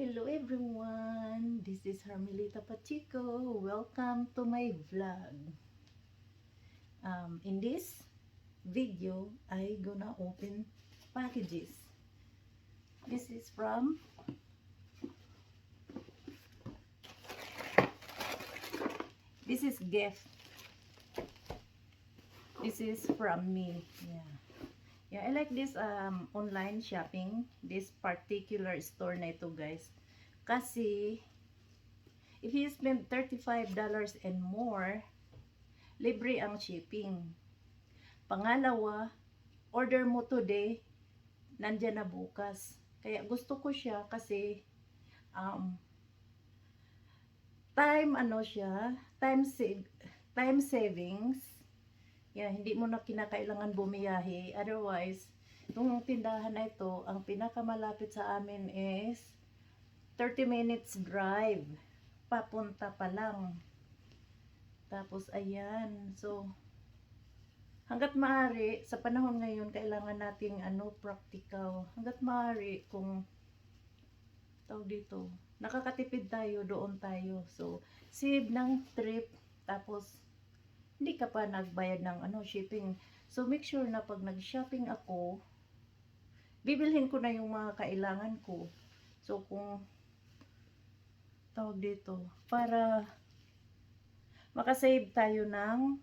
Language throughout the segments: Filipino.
Hello everyone, this is Hermelita Pachico. Welcome to my vlog. Um, in this video, I gonna open packages. This is from This is gift. This is from me. Yeah. Yeah, I like this um online shopping, this particular store na ito, guys. Kasi if you spend $35 and more, libre ang shipping. Pangalawa, order mo today, nandyan na bukas. Kaya gusto ko siya kasi um, time ano siya, time save, time savings Yeah, hindi mo na kinakailangan bumiyahe. Otherwise, itong tindahan na ito, ang pinakamalapit sa amin is 30 minutes drive. Papunta pa lang. Tapos, ayan. So, hanggat maaari, sa panahon ngayon, kailangan nating ano, practical. Hanggat maaari, kung tawag dito, nakakatipid tayo, doon tayo. So, save ng trip, tapos, hindi ka pa nagbayad ng ano shipping. So make sure na pag nag-shopping ako, bibilhin ko na yung mga kailangan ko. So kung tawag dito, para makasave tayo ng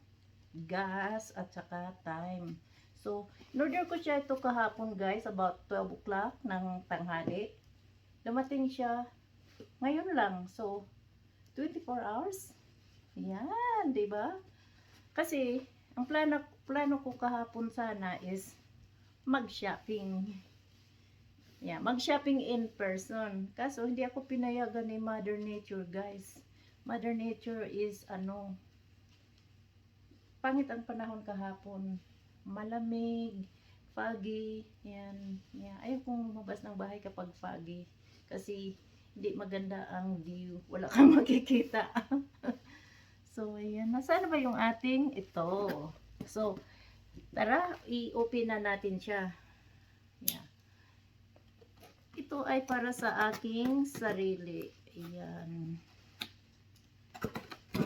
gas at saka time. So, in-order ko siya ito kahapon guys, about 12 o'clock ng tanghali. Dumating siya ngayon lang. So, 24 hours. Yan, di ba? Kasi, ang plano, plano ko kahapon sana is mag-shopping. Yeah, mag-shopping in person. Kaso, hindi ako pinayagan ni Mother Nature, guys. Mother Nature is, ano, pangit ang panahon kahapon. Malamig, foggy, yan. Yeah. Ayaw kong lumabas ng bahay kapag foggy. Kasi, hindi maganda ang view. Wala kang makikita. So, ayan. Nasaan ba yung ating ito? So, tara, i-open na natin siya. Yeah. Ito ay para sa aking sarili. Ayan.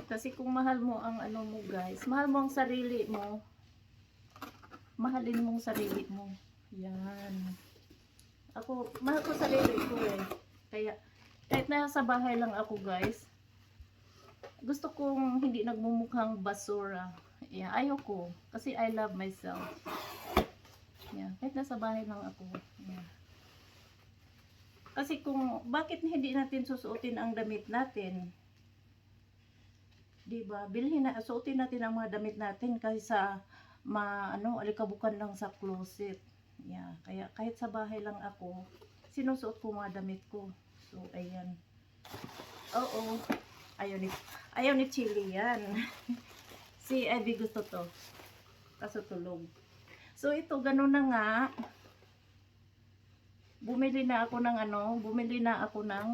Kasi kung mahal mo ang ano mo guys, mahal mo ang sarili mo, mahalin mong sarili mo. Yan. Ako, mahal ko sarili ko eh. Kaya, kahit nasa bahay lang ako guys, gusto kong hindi nagmumukhang basura. Yeah, ayoko. Kasi I love myself. Yeah, kahit nasa bahay lang ako. Yeah. Kasi kung, bakit hindi natin susuotin ang damit natin? Diba? Bilhin na, suotin natin ang mga damit natin kaysa ma, ano, alikabukan lang sa closet. Yeah, kaya kahit sa bahay lang ako, sinusuot ko mga damit ko. So, ayan. Oo. Ayaw ni, ayaw ni Chili yan. si Evie gusto to. Kaso tulog. So ito, ganun na nga. Bumili na ako ng ano, bumili na ako ng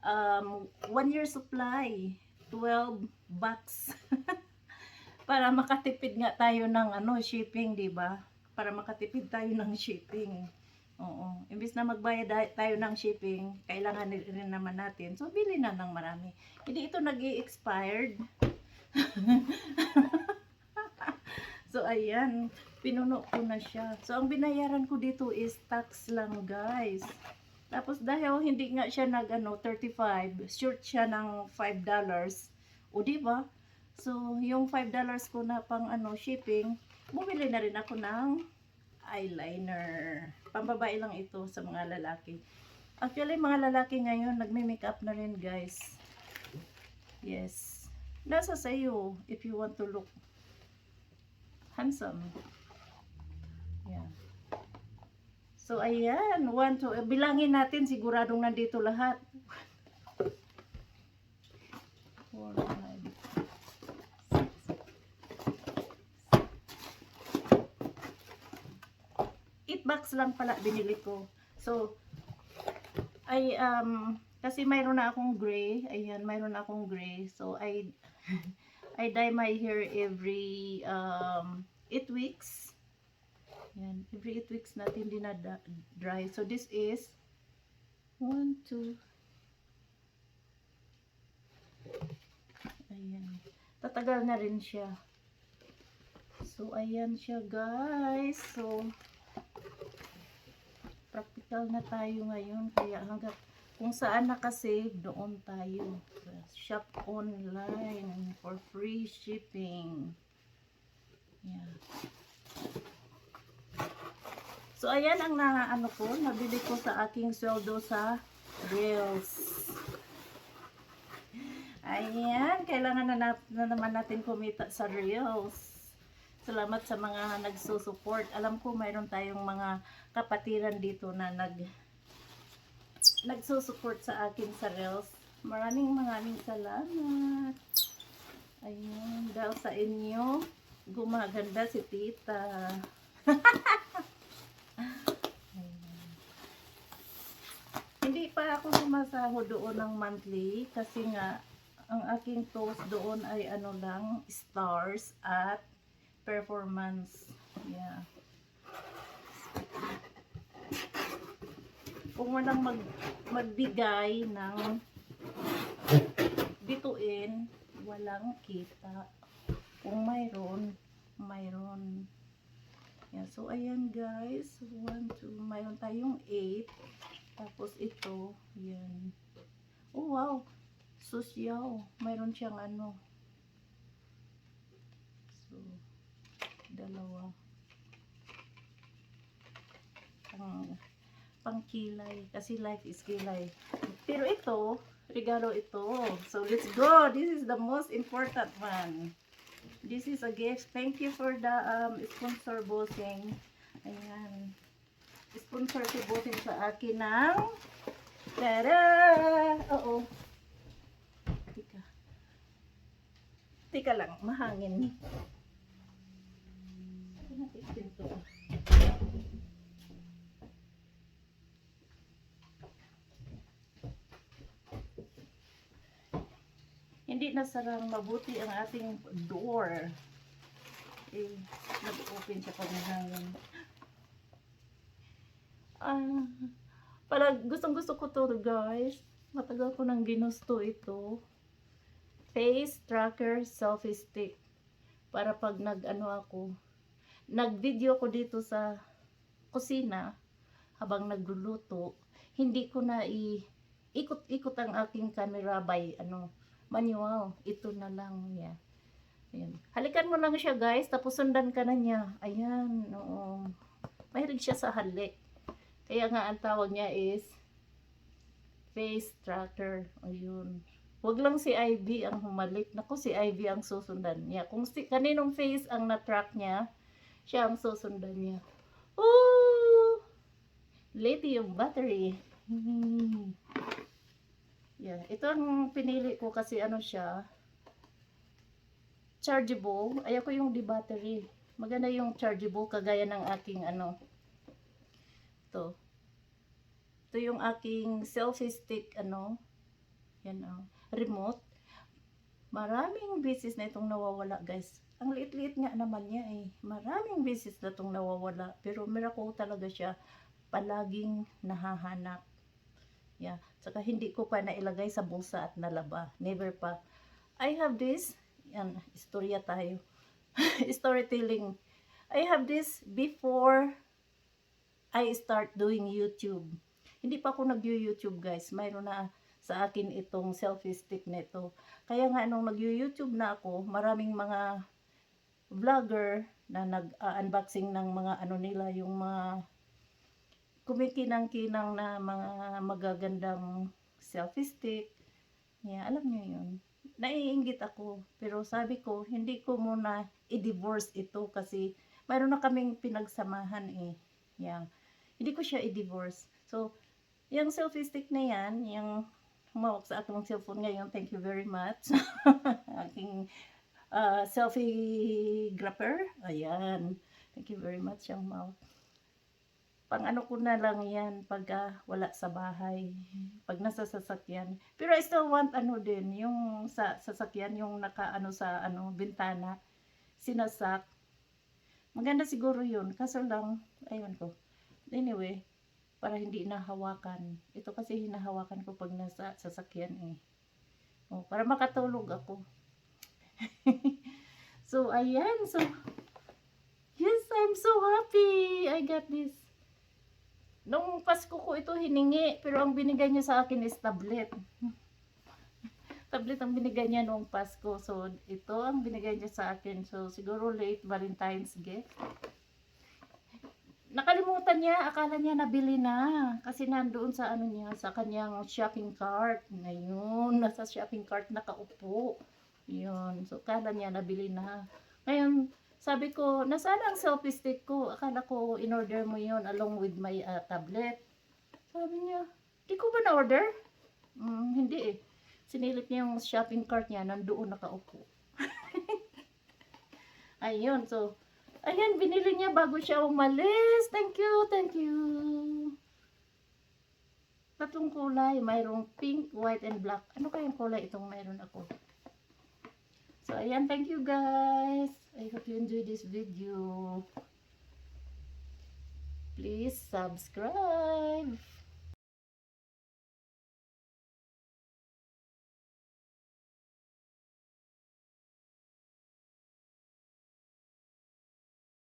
um, one year supply. 12 bucks. Para makatipid nga tayo ng ano, shipping, di ba? Para makatipid tayo ng shipping. Oo. Imbis na magbayad tayo ng shipping, kailangan rin naman natin. So, bili na ng marami. Hindi ito nag expired so, ayan. Pinuno ko na siya. So, ang binayaran ko dito is tax lang, guys. Tapos, dahil hindi nga siya nag, ano, 35, short siya ng $5. O, di ba? So, yung $5 ko na pang, ano, shipping, bumili na rin ako ng eyeliner. Pambabae lang ito sa mga lalaki. Actually, mga lalaki ngayon, nagme-makeup na rin, guys. Yes. Nasa sa iyo if you want to look handsome. Yeah. So, ayan. One, two. Bilangin natin, siguradong nandito lahat. Four, bucks lang pala binili ko. So, ay, um, kasi mayroon na akong gray. Ayan, mayroon na akong gray. So, I, I dye my hair every, um, 8 weeks. Yan. Every 8 weeks natin dinadry. So, this is 1, 2, Ayan. Tatagal na rin siya. So, ayan siya guys. So, practical na tayo ngayon. Kaya hanggat kung saan nakasave, doon tayo. Shop online for free shipping. Yeah. So, ayan ang na, ano ko, nabili ko sa aking sweldo sa Reels. Ayan, kailangan na, nat- na naman natin kumita sa Reels. Salamat sa mga nagsusupport. Alam ko mayroon tayong mga kapatiran dito na nag nagsusupport sa akin sa Reels. Maraming maraming salamat. Ayun, dahil sa inyo, gumaganda si tita. Hindi pa ako sumasahod doon ng monthly kasi nga ang aking toast doon ay ano lang, stars at performance. Yeah. Kung walang mag, magbigay ng bituin, walang kita. Kung mayroon, mayroon. Yeah, so ayan guys, 1, 2, mayroon tayong 8. Tapos ito, yan. Oh wow, susyaw. Mayroon siyang ano. So, dalawa. Pang, pang kilay. Kasi life is kilay. Pero ito, regalo ito. So, let's go. This is the most important one. This is a gift. Thank you for the um, sponsor bossing. Ayan. Sponsor si bossing sa akin ng Tada! Oo. Tika. Tika lang, mahangin. Natin pinto? Hindi nasarang mabuti ang ating door. Eh, nag-open siya pag mahangin. Ah, para gustong gusto ko to guys. Matagal ko nang ginusto ito. Face tracker selfie stick. Para pag nag ano ako, nag-video ko dito sa kusina habang nagluluto, hindi ko na i ikot-ikot ang aking camera by ano manual. Ito na lang niya. Ayan. Halikan mo lang siya guys, tapos sundan ka na niya. Ayan, oo. Mahilig siya sa halik. Kaya nga ang tawag niya is face tracker. Ayun. Huwag lang si Ivy ang humalik. Naku, si Ivy ang susundan niya. Kung si, kaninong face ang na-track niya, siya ang susundan niya. Ooh! Lithium battery. Hmm. Yeah, ito ang pinili ko kasi ano siya, chargeable. Ayoko yung di battery. Maganda yung chargeable kagaya ng aking ano, ito. Ito yung aking selfie stick, ano, yan oh, remote. Maraming beses na itong nawawala, guys. Ang liit-liit nga naman niya eh. Maraming beses na itong nawawala. Pero miracle talaga siya. Palaging nahahanap. Yeah. Saka hindi ko pa nailagay sa bulsa at nalaba. Never pa. I have this. Yan, istorya tayo. Storytelling. I have this before I start doing YouTube. Hindi pa ako nag-YouTube guys. Mayroon na sa akin itong selfie stick nito. Kaya nga nung nag-YouTube na ako, maraming mga vlogger na nag-unboxing ng mga ano nila, yung mga kumikinang-kinang na mga magagandang selfie stick. Yeah, alam niyo yun. Naiingit ako. Pero sabi ko, hindi ko muna i-divorce ito kasi mayroon na kaming pinagsamahan eh. Yeah. Hindi ko siya i-divorce. So, yung selfie stick na yan, yung humawak sa aking cellphone ngayon, thank you very much. aking uh, selfie grapper. Ayan. Thank you very much yung humawak. Pang ano ko na lang yan pag ah, wala sa bahay. Pag nasa sasakyan. Pero I still want ano din, yung sa sasakyan, yung naka ano sa ano, bintana, sinasak. Maganda siguro yun. Kaso lang, ayun ko. Anyway, para hindi nahawakan. Ito kasi hinahawakan ko pag nasa sasakyan eh. Oh, para makatulog ako. so, ayan. So, yes, I'm so happy. I got this. Nung Pasko ko ito hiningi, pero ang binigay niya sa akin is tablet. tablet ang binigay niya noong Pasko. So, ito ang binigay niya sa akin. So, siguro late Valentine's gift. Nakalimutan niya, akala niya nabili na. Kasi nandoon sa ano niya, sa kanyang shopping cart. Ngayon, nasa shopping cart nakaupo. Yun. So, akala niya nabili na. Ngayon, sabi ko, nasaan ang selfie stick ko? Akala ko, in-order mo yon along with my ah, tablet. Sabi niya, di ko ba na-order? Mm, hindi eh. Sinilip niya yung shopping cart niya, nandoon nakaupo. Ayun, so, ayan, binili niya bago siya umalis. Thank you, thank you. Tatlong kulay, mayroong pink, white, and black. Ano kayang kulay itong mayroon ako? So, ayan, thank you guys. I hope you enjoy this video. Please subscribe.